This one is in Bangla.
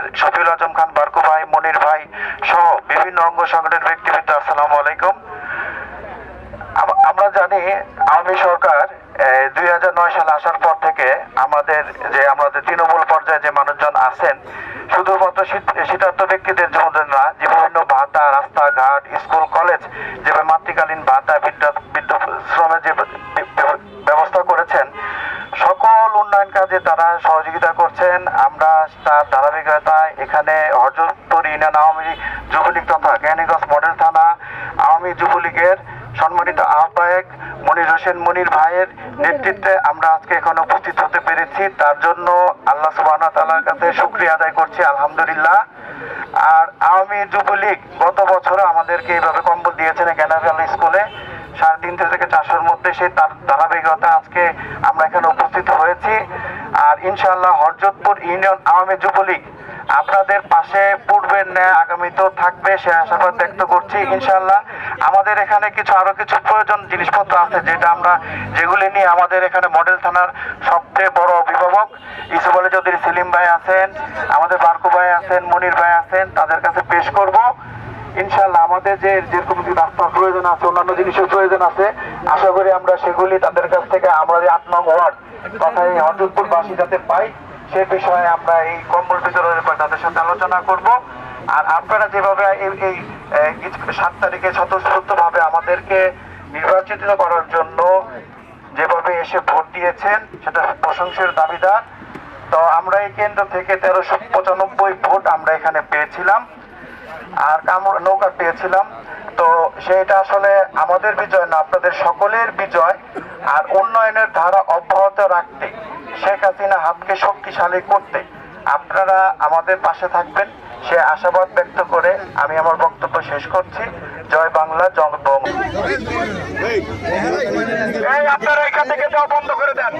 আমাদের শফিউল আজম খান, বারকু ভাই, মনির ভাই সহ বিভিন্ন অঙ্গ সংগঠনের ব্যক্তিবৃন্দ, আসসালামু আলাইকুম। আমরা জানি আওয়ামী সরকার দুই হাজার নয় সালে আসার পর থেকে আমাদের যে, আমাদের তৃণমূল পর্যায়ে যে মানুষজন আছেন, শুধুমাত্র শীতার্থ ব্যক্তিদের জন্য না, যে বিভিন্ন ভাতা, রাস্তাঘাট, স্কুল, কলেজ যেভাবে মাতৃকালীন ভাতা বিদ্যুৎ শ্রমের যে ব্য- ব্য- ব্যবস্থা করেছেন, সকল উন্নয়ন কাজে তারা সহযোগিতা আমরা তার ধারাবাহিকতায় এখানে হরজতপুর ইউনিয়ন আওয়ামী যুবলীগ তথা জ্ঞানীগঞ্জ মডেল থানা আওয়ামী যুবলীগের সম্মানিত আহ্বায়ক মনির হোসেন মনির ভাইয়ের নেতৃত্বে আমরা আজকে এখানে উপস্থিত হতে পেরেছি। তার জন্য আল্লাহ সুবাহ তালার কাছে শুক্রিয়া আদায় করছি, আলহামদুলিল্লাহ। আর আওয়ামী যুবলীগ গত বছরও আমাদেরকে এইভাবে কম্বল দিয়েছেন জ্ঞানাভিয়াল স্কুলে। সাড়ে তিনটে থেকে চারশোর মধ্যে সেই তার ধারাবাহিকতা আজকে আমরা এখানে উপস্থিত হয়েছি। আর ইনশাআল্লাহ হরজতপুর ইউনিয়ন আওয়ামী যুবলীগ আপনাদের পাশে পূর্বের ন্যায় আগামীতেও থাকবে, সে আশাবাদ ব্যক্ত করছি। ইনশাআল্লাহ আমাদের এখানে কিছু, আরও কিছু প্রয়োজন জিনিসপত্র আছে যেটা আমরা, যেগুলি নিয়ে আমাদের এখানে মডেল থানার সবচেয়ে বড় অভিভাবক ইসুফ আলী চৌধুরী সেলিম ভাই আছেন, আমাদের বারকু ভাই আছেন, মনির ভাই আছেন, তাদের কাছে পেশ করব। ইনশাআল্লাহ আমাদের যে যেরকম রাস্তার প্রয়োজন আছে, অন্যান্য জিনিসের প্রয়োজন আছে, আশা করি আমরা সেগুলি তাদের কাছ থেকে, আমরা যে আট নং ওয়ার্ড তথা এই হরজতপুর বাসী যাতে পাই, সে বিষয়ে আমরা এই কম্বল বিতরণের ব্যাপারে তাদের সাথে আলোচনা করব। আর আপনারা যেভাবে এই সাত তারিখে স্বতঃস্ফূর্ত ভাবে আমাদেরকে নির্বাচিত করার জন্য যেভাবে এসে ভোট দিয়েছেন, সেটা প্রশংসার দাবিদার। তো আমরা এই কেন্দ্র থেকে তেরোশো পঁচানব্বই ভোট আমরা এখানে পেয়েছিলাম। আর কামড় নৌকা পেয়েছিলাম। তো সেটা আসলে আমাদের বিজয় না, আপনাদের সকলের বিজয়। আর উন্নয়নের ধারা অব্যাহত রাখতে, শেখ হাসিনা হাতকে শক্তিশালী করতে আপনারা আমাদের পাশে থাকবেন। সে আশাবাদ ব্যক্ত করে আমি আমার বক্তব্য শেষ করছি। জয় বাংলা, জয় আপনারা এখান থেকে যাওয়া বন্ধ করে দেন।